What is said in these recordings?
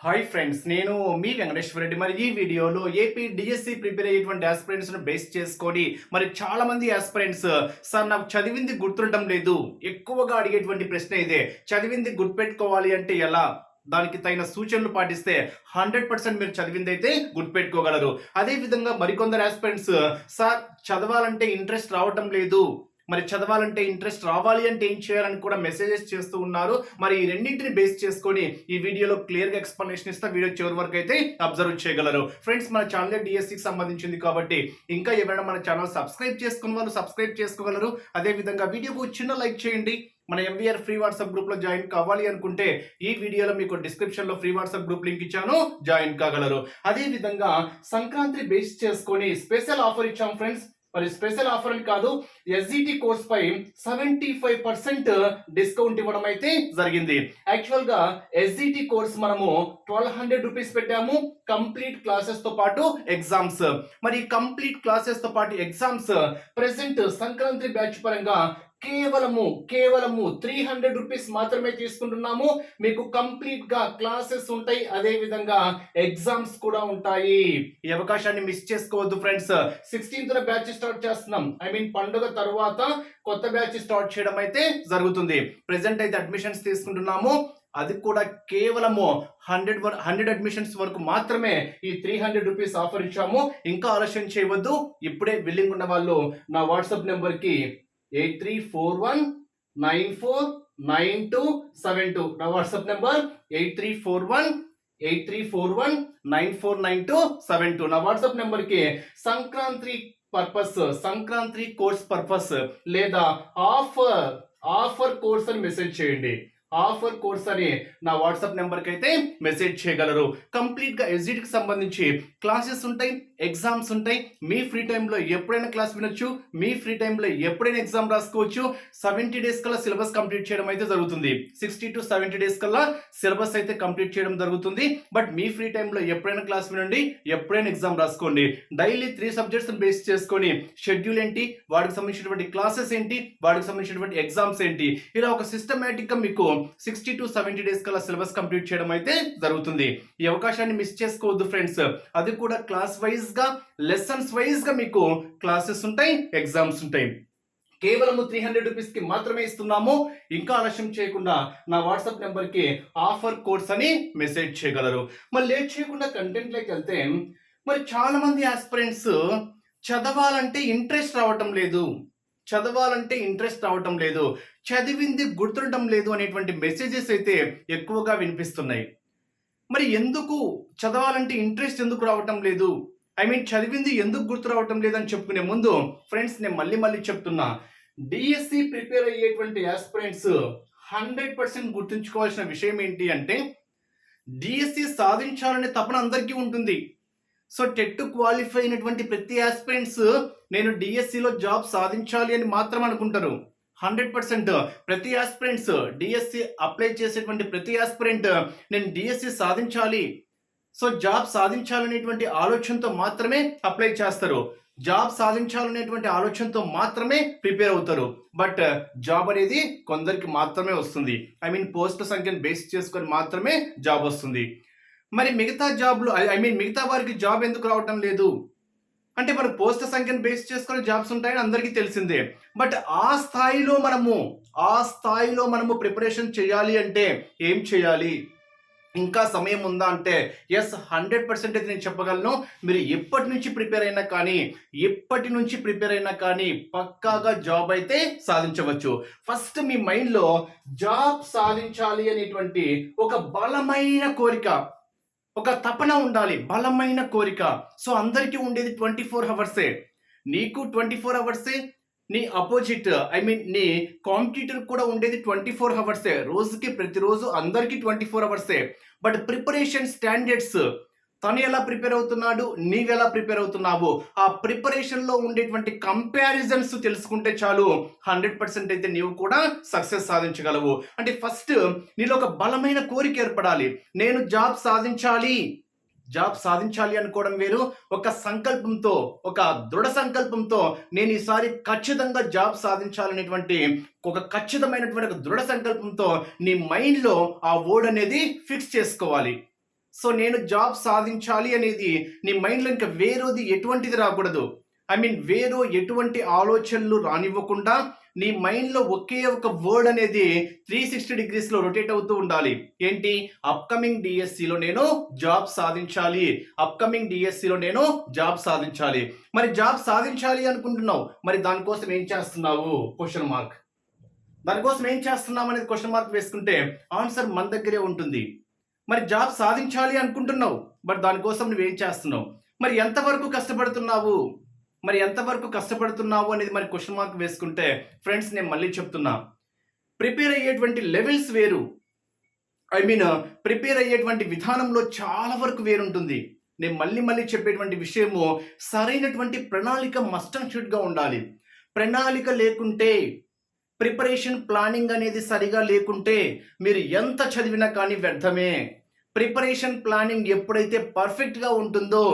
Hi friends నేను మీ వెంకటేశ్వర రెడ్డి. మరి ఈ వీడియోలో ఏపీ డిఎస్సి ప్రిపేర్ అయ్యేటువంటి ఆస్పిరెంట్స్ను బేస్ చేసుకొని మరి చాలా మంది ఆస్పిరెంట్స్ సార్ నాకు చదివింది గుర్తుండటం లేదు. ఎక్కువగా అడిగేటువంటి ప్రశ్న ఇదే. చదివింది గుర్తుపెట్టుకోవాలి అంటే ఎలా? దానికి తగిన సూచనలు పాటిస్తే హండ్రెడ్ పర్సెంట్ మీరు చదివింది అయితే గుర్తుపెట్టుకోగలరు. అదే విధంగా మరికొందరు ఆస్పిరెంట్స్ సార్ చదవాలంటే ఇంట్రెస్ట్ రావటం లేదు. మరి చదవాలంటే ఇంట్రెస్ట్ రావాలి అంటే ఏం చేయాలని కూడా మెసేజెస్ చేస్తూ ఉన్నారు. మరి ఈ రెండింటిని బేస్ చేసుకొని ఈ వీడియోలో క్లియర్గా ఎక్స్ప్లెనేషన్ ఇస్తా. వీడియో చివరి వరకు అయితే అబ్జర్వ్ చేయగలరు. ఫ్రెండ్స్ మన ఛానల్ డిఎస్సికి సంబంధించింది కాబట్టి ఇంకా ఎవరైనా మన ఛానల్ సబ్స్క్రైబ్ చేసుకున్న వాళ్ళు సబ్స్క్రైబ్ చేసుకోగలరు. అదే విధంగా వీడియోకు చిన్న లైక్ చేయండి. మన ఎంవీఆర్ ఫ్రీ వాట్సాప్ గ్రూప్లో జాయిన్ కావాలి అనుకుంటే ఈ వీడియోలో మీకు డిస్క్రిప్షన్లో ఫ్రీ వాట్సాప్ గ్రూప్ లింక్ ఇచ్చాను. జాయిన్ కాగలరు. అదేవిధంగా సంక్రాంతి బేస్ చేసుకొని స్పెషల్ ఆఫర్ ఇచ్చాం ఫ్రెండ్స్ మరి స్పెషల్ ఆఫర్ అని కాదు ఎస్జిటి కోర్స్ పై సెవెంటీ ఫైవ్ పర్సెంట్ డిస్కౌంట్ ఇవ్వడం అయితే జరిగింది. యాక్చువల్గా ఎస్జిటి కోర్స్ మనము ట్వెల్వ్ హండ్రెడ్ రూపీస్ పెట్టాము కంప్లీట్ క్లాసెస్తో పాటు ఎగ్జామ్స్ మరి కంప్లీట్ క్లాసెస్తో పాటు ఎగ్జామ్స్ ప్రెసెంట్ సంక్రాంతి బ్యాచ్ పరంగా కేవలము కేవలము త్రీ హండ్రెడ్ రూపీస్ మాత్రమే తీసుకుంటున్నాము. మీకు కంప్లీట్గా క్లాసెస్ ఉంటాయి. అదే విధంగా ఎగ్జామ్స్ కూడా ఉంటాయి. ఈ అవకాశాన్ని మిస్ చేసుకోవద్దు ఫ్రెండ్స్. సిక్స్టీన్త్ బ్యాచ్ స్టార్ట్ చేస్తున్నాం. ఐ మీన్ పండుగ తర్వాత కొత్త బ్యాచ్ స్టార్ట్ చేయడం అయితే జరుగుతుంది. ప్రెసెంట్ అయితే అడ్మిషన్స్ తీసుకుంటున్నాము. అది కూడా కేవలము హండ్రెడ్ హండ్రెడ్ అడ్మిషన్స్ వరకు మాత్రమే ఈ త్రీ హండ్రెడ్ రూపీస్ ఆఫర్ ఇచ్చాము. ఇంకా ఆలస్యం చేయవద్దు. ఇప్పుడే బిల్లింగ్ ఉన్న వాళ్ళు నా వాట్సాప్ నెంబర్కి eight three four one nine four nine two seven two నా WhatsApp number eight three four one eight three four one nine four nine two seven two నా వాట్సాప్ నెంబర్కి Sankranti purpose Sankranti course purpose లేదా offer offer course అని message చేయండి offer course అని నా WhatsApp నెంబర్కి అయితే మెసేజ్ చేయగలరు. కంప్లీట్గా ఎస్జిట్కి సంబంధించి క్లాసెస్ ఉంటాయి ఎగ్జామ్స్ ఉంటాయి. మీ ఫ్రీ టైంలో ఎప్పుడైనా క్లాస్ వినొచ్చు మీ ఫ్రీ టైంలో ఎప్పుడైనా ఎగ్జామ్ రాసుకోవచ్చు. సెవెంటీ డేస్ కల్లా సిలబస్ కంప్లీట్ చేయడం అయితే జరుగుతుంది. సిక్స్టీ టు సెవెంటీ డేస్ కల్లా సిలబస్ అయితే కంప్లీట్ చేయడం జరుగుతుంది. బట్ మీ ఫ్రీ టైంలో ఎప్పుడైనా క్లాస్ వినండి ఎప్పుడైనా ఎగ్జామ్ రాసుకోండి. డైలీ త్రీ సబ్జెక్ట్స్ బేస్ చేసుకొని షెడ్యూల్ ఏంటి వాటికి సంబంధించినటువంటి క్లాసెస్ ఏంటి వాటికి సంబంధించినటువంటి ఎగ్జామ్స్ ఏంటి ఇలా ఒక సిస్టమేటిక్గా మీకు సిక్స్టీ టు సెవెంటీ డేస్ కల్లా సిలబస్ కంప్లీట్ చేయడం అయితే జరుగుతుంది. ఈ అవకాశాన్ని మిస్ చేసుకోవద్దు ఫ్రెండ్స్ అది కూడా క్లాస్ వైజ్గా లెసన్స్ వైజ్గా మీకు క్లాసెస్ ఉంటాయి ఎగ్జామ్స్ ఉంటాయి. కేవలం త్రీ హండ్రెడ్ రూపీస్కి మాత్రమే ఇస్తున్నాము. ఇంకా ఆలస్యం చేయకుండా నా వాట్సాప్ నెంబర్కి ఆఫర్ కోడ్స్ అని మెసేజ్ చేయగలరు. మరి లేట్ చేయకుండా కంటెంట్లోకి వెళ్తే మరి చాలా మంది ఆస్పిరెంట్స్ చదవాలంటే ఇంట్రెస్ట్ రావటం లేదు. చదవాలంటే ఇంట్రెస్ట్ రావటం లేదు. చదివింది గుర్తుండటం లేదు అనేటువంటి మెసేజెస్ అయితే ఎక్కువగా వినిపిస్తున్నాయి. మరి ఎందుకు చదవాలంటే ఇంట్రెస్ట్ ఎందుకు రావటం లేదు? ఐ మీన్ చదివింది ఎందుకు గుర్తు రావటం లేదని చెప్పుకునే ముందు ఫ్రెండ్స్ నేను మళ్ళీ మళ్ళీ చెప్తున్నా. డిఎస్సి ప్రిపేర్ అయ్యేటువంటి ఆస్పిరెంట్స్ హండ్రెడ్ పర్సెంట్ గుర్తుంచుకోవాల్సిన విషయం ఏంటి అంటే డిఎస్సి సాధించాలనే తపన అందరికీ ఉంటుంది. సో టెట్ క్వాలిఫై అయినటువంటి ప్రతి ఆస్పిరెంట్స్ నేను డిఎస్సిలో జాబ్ సాధించాలి అని మాత్రం అనుకుంటారు. హండ్రెడ్ పర్సెంట్ ప్రతి ఆస్పిరెంట్స్ డిఎస్సి అప్లై చేసేటువంటి ప్రతి ఆస్పిరెంట్ నేను డిఎస్సి సాధించాలి. సో జాబ్ సాధించాలనేటువంటి ఆలోచనతో మాత్రమే అప్లై చేస్తారు. జాబ్ సాధించాలనేటువంటి ఆలోచనతో మాత్రమే ప్రిపేర్ అవుతారు. బట్ జాబ్ అనేది కొందరికి మాత్రమే వస్తుంది. ఐ మీన్ పోస్ట్ సంఖ్యను బేస్ చేసుకొని మాత్రమే జాబ్ వస్తుంది. మరి మిగతా జాబ్లు ఐ మీన్ మిగతా వారికి జాబ్ ఎందుకు రావటం లేదు? అంటే మనం పోస్ట్ సంఖ్యను బేస్ చేసుకొని జాబ్స్ ఉంటాయని అందరికీ తెలిసిందే. బట్ ఆ స్థాయిలో మనము ఆ స్థాయిలో మనము ప్రిపరేషన్ చేయాలి అంటే ఏం చేయాలి? ఇంకా సమయం ఉందా అంటే ఎస్ హండ్రెడ్ పర్సెంట్ అయితే నేను చెప్పగలను. మీరు ఎప్పటి నుంచి ప్రిపేర్ అయినా కానీ ఎప్పటి నుంచి ప్రిపేర్ అయినా కానీ పక్కాగా జాబ్ అయితే సాధించవచ్చు. ఫస్ట్ మీ మైండ్లో జాబ్ సాధించాలి అనేటువంటి ఒక బలమైన కోరిక ఒక తపన ఉండాలి బలమైన కోరిక. సో అందరికీ ఉండేది ట్వంటీ ఫోర్ అవర్సే నీకు ట్వంటీ ఫోర్ అవర్సే నీ అపోజిట్ ఐ మీన్ నీ కాంపిటీటర్ కూడా ఉండేది ట్వంటీ ఫోర్ అవర్సే రోజుకి ప్రతిరోజు అందరికీ ట్వంటీ ఫోర్ అవర్సే బట్ ప్రిపరేషన్ స్టాండర్డ్స్ తను ఎలా ప్రిపేర్ అవుతున్నాడు? నీవెలా ప్రిపేర్ అవుతున్నావు? ఆ ప్రిపరేషన్లో ఉండేటువంటి కంపారిజన్స్ తెలుసుకుంటే చాలు. హండ్రెడ్ పర్సెంట్ అయితే నీవు కూడా సక్సెస్ సాధించగలవు. అంటే ఫస్ట్ నీలో ఒక బలమైన కోరిక ఏర్పడాలి. నేను జాబ్ సాధించాలి. జాబ్ సాధించాలి అనుకోవడం వేరు. ఒక సంకల్పంతో ఒక దృఢ సంకల్పంతో నేను ఈసారి ఖచ్చితంగా జాబ్ సాధించాలనేటువంటి ఒక ఖచ్చితమైనటువంటి ఒక దృఢ సంకల్పంతో నీ మైండ్లో ఆ ఓడ్ అనేది ఫిక్స్ చేసుకోవాలి. సో నేను జాబ్ సాధించాలి అనేది నీ మైండ్లో ఇంకా వేరేది ఎటువంటిది రాకూడదు. ఐ మీన్ వేరే ఎటువంటి ఆలోచనలు రానివ్వకుండా నీ మైండ్లో ఒకే ఒక వర్డ్ అనేది త్రీ సిక్స్టీ డిగ్రీస్లో రొటేట్ అవుతూ ఉండాలి. ఏంటి? అప్కమింగ్ డిఎస్సిలో నేను జాబ్ సాధించాలి. అప్కమింగ్ డిఎస్సిలో నేను జాబ్ సాధించాలి. మరి జాబ్ సాధించాలి అనుకుంటున్నావు మరి దానికోసం ఏం చేస్తున్నావు? క్వశ్చన్ మార్క్ దానికోసం ఏం చేస్తున్నాం అనేది క్వశ్చన్ మార్క్ వేసుకుంటే ఆన్సర్ మన దగ్గరే ఉంటుంది. మరి జాబ్ సాధించాలి అనుకుంటున్నావు బట్ దానికోసం నువ్వేం చేస్తున్నావు? మరి ఎంతవరకు కష్టపడుతున్నావు? మరి ఎంతవరకు కష్టపడుతున్నావు అనేది మరి క్వశ్చన్ మార్క్ వేసుకుంటే ఫ్రెండ్స్ నేను మళ్ళీ చెప్తున్నా. ప్రిపేర్ అయ్యేటువంటి లెవెల్స్ వేరు. ఐ మీన్ uh, ప్రిపేర్ అయ్యేటువంటి విధానంలో చాలా వరకు వేరుంటుంది. నేను మళ్ళీ మళ్ళీ చెప్పేటువంటి విషయము సరైనటువంటి ప్రణాళిక మస్ట్ అండ్ షుడ్గా ఉండాలి. ప్రణాళిక లేకుంటే ప్రిపరేషన్ ప్లానింగ్ అనేది సరిగా లేకుంటే మీరు ఎంత చదివినా కానీ వ్యర్థమే. ప్రిపరేషన్ ప్లానింగ్ ఎప్పుడైతే పర్ఫెక్ట్గా ఉంటుందో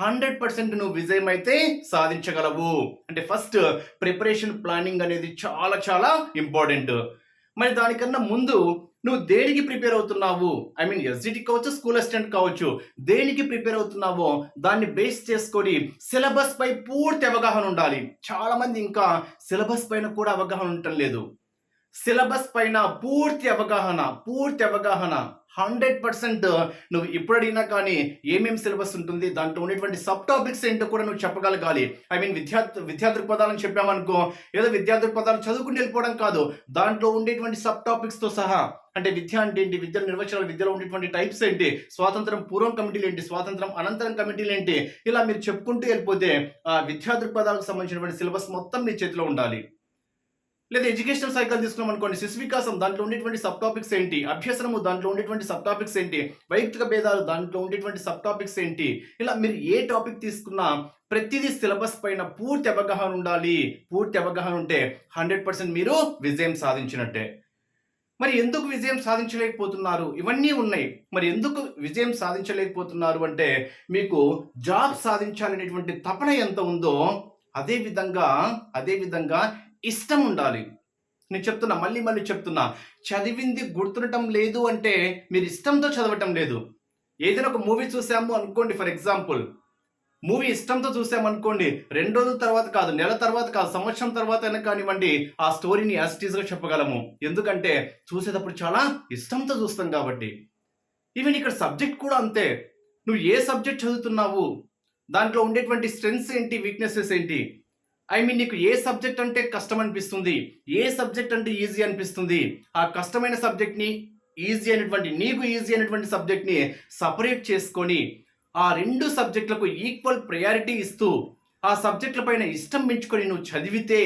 హండ్రెడ్ పర్సెంట్ నువ్వు విజయం అయితే సాధించగలవు. అంటే ఫస్ట్ ప్రిపరేషన్ ప్లానింగ్ అనేది చాలా చాలా ఇంపార్టెంట్ మరి దానికన్నా ముందు నువ్వు దేనికి ప్రిపేర్ అవుతున్నావు? ఐ మీన్ ఎస్జిటి కావచ్చు స్కూల్ అసిస్టెంట్ కావచ్చు దేనికి ప్రిపేర్ అవుతున్నావో దాన్ని బేస్ చేసుకొని సిలబస్ పై పూర్తి అవగాహన ఉండాలి. చాలా మంది ఇంకా సిలబస్ పైన కూడా అవగాహన ఉండటం లేదు. సిలబస్ పైన పూర్తి అవగాహన పూర్తి అవగాహన. హండ్రెడ్ పర్సెంట్ నువ్వు ఇప్పుడు అడిగినా కానీ ఏమేమి సిలబస్ ఉంటుంది దాంట్లో ఉండేటువంటి సబ్ టాపిక్స్ ఏంటో కూడా నువ్వు చెప్పగలగాలి. ఐ మీన్ విద్యా విద్యా దృక్పథాలను చెప్పామనుకో ఏదో విద్యా దృక్పథాలు చదువుకుని వెళ్ళిపోవడం కాదు. దాంట్లో ఉండేటువంటి సబ్ టాపిక్స్తో సహా అంటే విద్య అంటే ఏంటి విద్య నిర్వచనాలు విద్యలో ఉండేటువంటి టైప్స్ ఏంటి స్వాతంత్రం పూర్వం కమిటీలు ఏంటి స్వాతంత్రం అనంతరం కమిటీలు ఏంటి ఇలా మీరు చెప్పుకుంటూ వెళ్ళిపోతే ఆ విద్యా దృక్పథాలకు సంబంధించినటువంటి సిలబస్ మొత్తం మీ చేతిలో ఉండాలి. లేదా ఎడ్యుకేషనల్ సైకిల్ తీసుకున్నాం అనుకోండి శిశు వికాసం దాంట్లో ఉండేటువంటి సబ్ టాపిక్స్ ఏంటి? అభ్యసనము దాంట్లో ఉండేటువంటి సబ్ టాపిక్స్ ఏంటి? వైయక్తిక భేదాలు దాంట్లో ఉండేటువంటి సబ్ టాపిక్స్ ఏంటి? ఇలా మీరు ఏ టాపిక్ తీసుకున్నా ప్రతిదీ సిలబస్ పైన పూర్తి అవగాహన ఉండాలి. పూర్తి అవగాహన ఉంటే హండ్రెడ్ పర్సెంట్ మీరు విజయం సాధించినట్టే. మరి ఎందుకు విజయం సాధించలేకపోతున్నారు? ఇవన్నీ ఉన్నాయి. మరి ఎందుకు విజయం సాధించలేకపోతున్నారు అంటే మీకు జాబ్ సాధించాలనేటువంటి తపన ఎంత ఉందో అదే విధంగా అదే విధంగా ఇష్టం ఉండాలి నేను చెప్తున్నా మళ్ళీ మళ్ళీ చెప్తున్నా. చదివింది గుర్తుండటం లేదు అంటే మీరు ఇష్టంతో చదవటం లేదు. ఏదైనా ఒక మూవీ చూసాము అనుకోండి ఫర్ ఎగ్జాంపుల్. మూవీ ఇష్టంతో చూసామనుకోండి రెండు రోజుల తర్వాత కాదు నెల తర్వాత కాదు సంవత్సరం తర్వాత అయినా కానివ్వండి ఆ స్టోరీని యాజిటీస్గా చెప్పగలము. ఎందుకంటే చూసేటప్పుడు చాలా ఇష్టంతో చూస్తాం కాబట్టి. ఈవెన్ ఇక్కడ సబ్జెక్ట్ కూడా అంతే. నువ్వు ఏ సబ్జెక్ట్ చదువుతున్నావు? దాంట్లో ఉండేటువంటి స్ట్రెంగ్స్ ఏంటి వీక్నెసెస్ ఏంటి? ఐ మీన్ నీకు ఏ సబ్జెక్ట్ అంటే కష్టం అనిపిస్తుంది? ఏ సబ్జెక్ట్ అంటే ఈజీ అనిపిస్తుంది? ఆ కష్టమైన సబ్జెక్ట్ని ఈజీ అయినటువంటి నీకు ఈజీ అయినటువంటి సబ్జెక్ట్ని సపరేట్ చేసుకొని ఆ రెండు సబ్జెక్టులకు ఈక్వల్ ప్రయారిటీ ఇస్తూ ఆ సబ్జెక్టుల పైన ఇష్టం పెంచుకొని నువ్వు చదివితే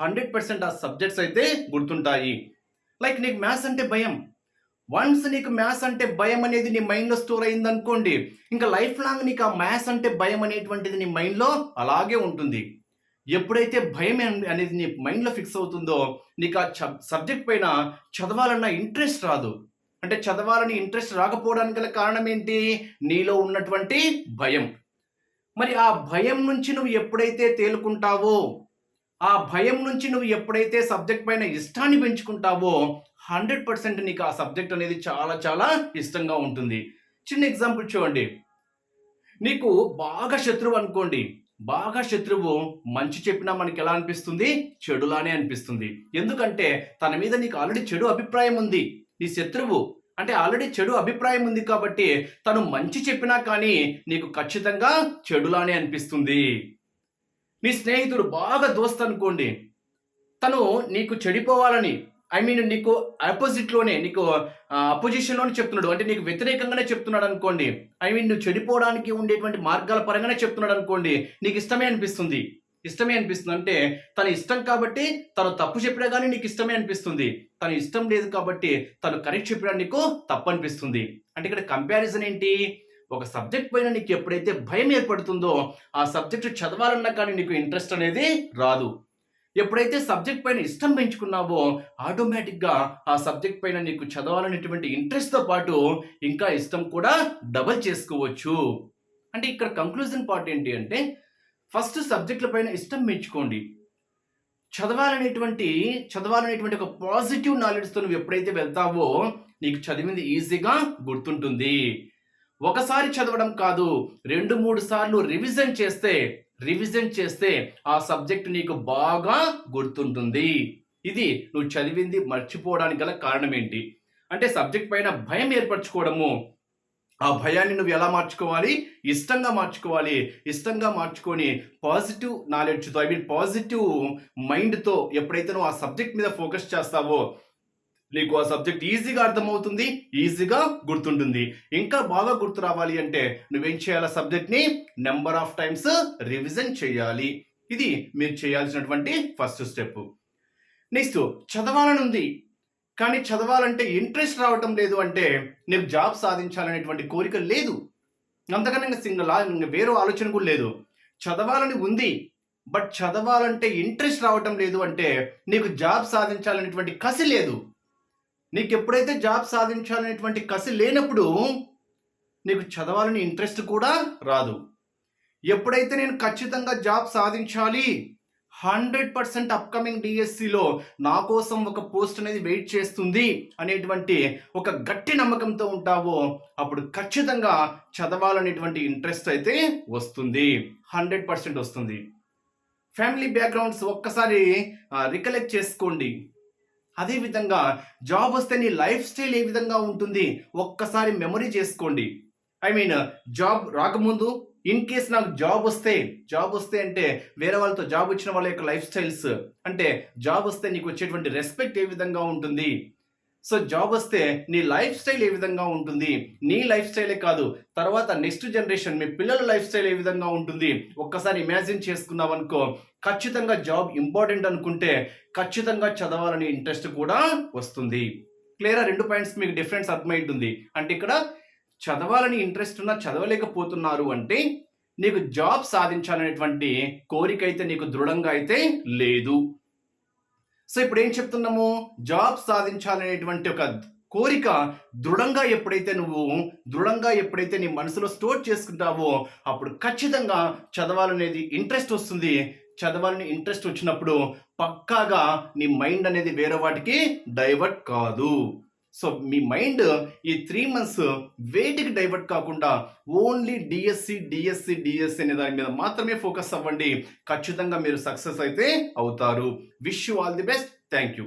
హండ్రెడ్ పర్సెంట్ ఆ సబ్జెక్ట్స్ అయితే గుర్తుంటాయి. లైక్ నీకు మ్యాథ్స్ అంటే భయం. వన్స్ నీకు మ్యాథ్స్ అంటే భయం అనేది నీ మైండ్లో స్టోర్ అయింది అనుకోండి ఇంకా లైఫ్ లాంగ్ నీకు ఆ మ్యాథ్స్ అంటే భయం అనేటువంటిది నీ మైండ్లో అలాగే ఉంటుంది. ఎప్పుడైతే భయం అనేది నీ మైండ్లో ఫిక్స్ అవుతుందో నీకు ఆ సబ్జెక్ట్ పైన చదవాలన్న ఇంట్రెస్ట్ రాదు. అంటే చదవాలని ఇంట్రెస్ట్ రాకపోవడానికి గల కారణం ఏంటి నీలో ఉన్నటువంటి భయం. మరి ఆ భయం నుంచి నువ్వు ఎప్పుడైతే తేలుకుంటావో ఆ భయం నుంచి నువ్వు ఎప్పుడైతే సబ్జెక్ట్ పైన ఇష్టాన్ని పెంచుకుంటావో హండ్రెడ్ పర్సెంట్ నీకు ఆ సబ్జెక్ట్ అనేది చాలా చాలా ఇష్టంగా ఉంటుంది. చిన్న ఎగ్జాంపుల్ చూడండి. నీకు బాగా శత్రువు అనుకోండి. బాగా శత్రువు మంచి చెప్పినా మనకి ఎలా అనిపిస్తుంది? చెడులానే అనిపిస్తుంది. ఎందుకంటే తన మీద నీకు ఆల్రెడీ చెడు అభిప్రాయం ఉంది. నీ శత్రువు అంటే ఆల్రెడీ చెడు అభిప్రాయం ఉంది కాబట్టి తను మంచి చెప్పినా కానీ నీకు ఖచ్చితంగా చెడులానే అనిపిస్తుంది. నీ స్నేహితుడు బాగా దోస్త్ అనుకోండి తను నీకు చెడిపోవాలని ఐ మీన్ నీకు ఆపోజిట్లోనే నీకు అపోజిషన్లోనే చెప్తున్నాడు. అంటే నీకు వ్యతిరేకంగానే చెప్తున్నాడు అనుకోండి. ఐ మీన్ నువ్వు చెడిపోవడానికి ఉండేటువంటి మార్గాల పరంగానే చెప్తున్నాడు అనుకోండి నీకు ఇష్టమే అనిపిస్తుంది. ఇష్టమే అనిపిస్తుంది. అంటే తన ఇష్టం కాబట్టి తను తప్పు చెప్పినా కానీ నీకు ఇష్టమే అనిపిస్తుంది. తను ఇష్టం లేదు కాబట్టి తను కరెక్ట్ చెప్పినా నీకు తప్పు అనిపిస్తుంది. అంటే ఇక్కడ కంపారిజన్ ఏంటి? ఒక సబ్జెక్ట్ పైన నీకు ఎప్పుడైతే భయం ఏర్పడుతుందో ఆ సబ్జెక్ట్ చదవాలన్నా కానీ నీకు ఇంట్రెస్ట్ అనేది రాదు. ఎప్పుడైతే సబ్జెక్ట్ పైన ఇష్టం పెంచుకున్నావో ఆటోమేటిక్గా ఆ సబ్జెక్ట్ పైన నీకు చదవాలనేటువంటి ఇంట్రెస్ట్తో పాటు ఇంకా ఇష్టం కూడా డబల్ చేసుకోవచ్చు. అంటే ఇక్కడ కంక్లూజన్ పార్ట్ ఏంటి అంటే ఫస్ట్ సబ్జెక్టుల పైన ఇష్టం పెంచుకోండి. చదవాలనేటువంటి చదవాలనేటువంటి ఒక పాజిటివ్ నాలెడ్జ్తో నువ్వు ఎప్పుడైతే వెళ్తావో నీకు చదివింది ఈజీగా గుర్తుంటుంది. ఒకసారి చదవడం కాదు రెండు మూడు సార్లు రివిజన్ చేస్తే రివిజన్ చేస్తే ఆ సబ్జెక్ట్ నీకు బాగా గుర్తుంటుంది. ఇది నువ్వు చదివింది మర్చిపోవడానికి గల కారణం ఏంటి? అంటే సబ్జెక్ట్ పైన భయం ఏర్పరచుకోవడము. ఆ భయాన్ని నువ్వు ఎలా మార్చుకోవాలి? ఇష్టంగా మార్చుకోవాలి. ఇష్టంగా మార్చుకొని పాజిటివ్ నాలెడ్జ్తో ఐ మీన్ పాజిటివ్ మైండ్తో ఎప్పుడైతే నువ్వు ఆ సబ్జెక్ట్ మీద ఫోకస్ చేస్తావో నీకు ఆ సబ్జెక్ట్ ఈజీగా అర్థమవుతుంది ఈజీగా గుర్తుంటుంది. ఇంకా బాగా గుర్తు రావాలి అంటే నువ్వేం చేయాలి సబ్జెక్ట్ని నెంబర్ ఆఫ్ టైమ్స్ రివిజన్ చేయాలి. ఇది మీరు చేయాల్సినటువంటి ఫస్ట్ స్టెప్ నెక్స్ట్ చదవాలని ఉంది కానీ చదవాలంటే ఇంట్రెస్ట్ రావటం లేదు అంటే నీకు జాబ్ సాధించాలనేటువంటి కోరిక లేదు. అంతకన్నా ఇంకా సింగిల్ ఇంకా వేరే ఆలోచన కూడా లేదు. చదవాలని ఉంది బట్ చదవాలంటే ఇంట్రెస్ట్ రావటం లేదు అంటే నీకు జాబ్ సాధించాలనేటువంటి కసి లేదు. నీకు ఎప్పుడైతే జాబ్ సాధించాలనేటువంటి కసి లేనప్పుడు నీకు చదవాలని ఇంట్రెస్ట్ కూడా రాదు. ఎప్పుడైతే నేను ఖచ్చితంగా జాబ్ సాధించాలి హండ్రెడ్ పర్సెంట్ అప్కమింగ్ డిఎస్సిలో నా కోసం ఒక పోస్ట్ అనేది వెయిట్ చేస్తుంది అనేటువంటి ఒక గట్టి నమ్మకంతో ఉంటావో అప్పుడు ఖచ్చితంగా చదవాలనేటువంటి ఇంట్రెస్ట్ అయితే వస్తుంది. హండ్రెడ్ పర్సెంట్ వస్తుంది. ఫ్యామిలీ బ్యాక్గ్రౌండ్స్ ఒక్కసారి రికలెక్ట్ చేసుకోండి. అదేవిధంగా జాబ్ వస్తే నీ లైఫ్ స్టైల్ ఏ విధంగా ఉంటుంది ఒక్కసారి మెమరీ చేసుకోండి. ఐ మీన్ జాబ్ రాకముందు ఇన్ కేస్ నాకు జాబ్ వస్తే జాబ్ వస్తే అంటే వేరే వాళ్ళతో జాబ్ వచ్చిన వాళ్ళ యొక్క లైఫ్ స్టైల్స్ అంటే జాబ్ వస్తే నీకు వచ్చేటువంటి రెస్పెక్ట్ ఏ విధంగా ఉంటుంది? సో జాబ్ వస్తే నీ లైఫ్ స్టైల్ ఏ విధంగా ఉంటుంది? నీ లైఫ్ స్టైలే కాదు తర్వాత నెక్స్ట్ జనరేషన్ మీ పిల్లల లైఫ్ స్టైల్ ఏ విధంగా ఉంటుంది? ఒక్కసారి ఇమాజిన్ చేసుకున్నావు అనుకో ఖచ్చితంగా జాబ్ ఇంపార్టెంట్ అనుకుంటే ఖచ్చితంగా చదవాలనే ఇంట్రెస్ట్ కూడా వస్తుంది. క్లియరా? రెండు పాయింట్స్ మీకు డిఫరెన్స్ అర్థమైంటుంది అంటే ఇక్కడ చదవాలని ఇంట్రెస్ట్ ఉన్నా చదవలేకపోతున్నారు అంటే నీకు జాబ్ సాధించాలనేటువంటి కోరిక అయితే నీకు దృఢంగా అయితే లేదు. సో ఇప్పుడు ఏం చెప్తున్నాము? జాబ్ సాధించాలనేటువంటి ఒక కోరిక దృఢంగా ఎప్పుడైతే నువ్వు దృఢంగా ఎప్పుడైతే నీ మనసులో స్టోర్ చేసుకుంటావో అప్పుడు ఖచ్చితంగా చదవాలనేది ఇంట్రెస్ట్ వస్తుంది. చదవాలని ఇంట్రెస్ట్ వచ్చినప్పుడు పక్కాగా నీ మైండ్ అనేది వేరే వాటికి డైవర్ట్ కాదు. సో మీ మైండ్ ఈ త్రీ మంత్స్ వేటికి డైవర్ట్ కాకుండా ఓన్లీ డిఎస్సి డిఎస్సి డిఎస్సి అనే దాని మీద మాత్రమే ఫోకస్ అవ్వండి. ఖచ్చితంగా మీరు సక్సెస్ అయితే అవుతారు. Wish you all the best thank you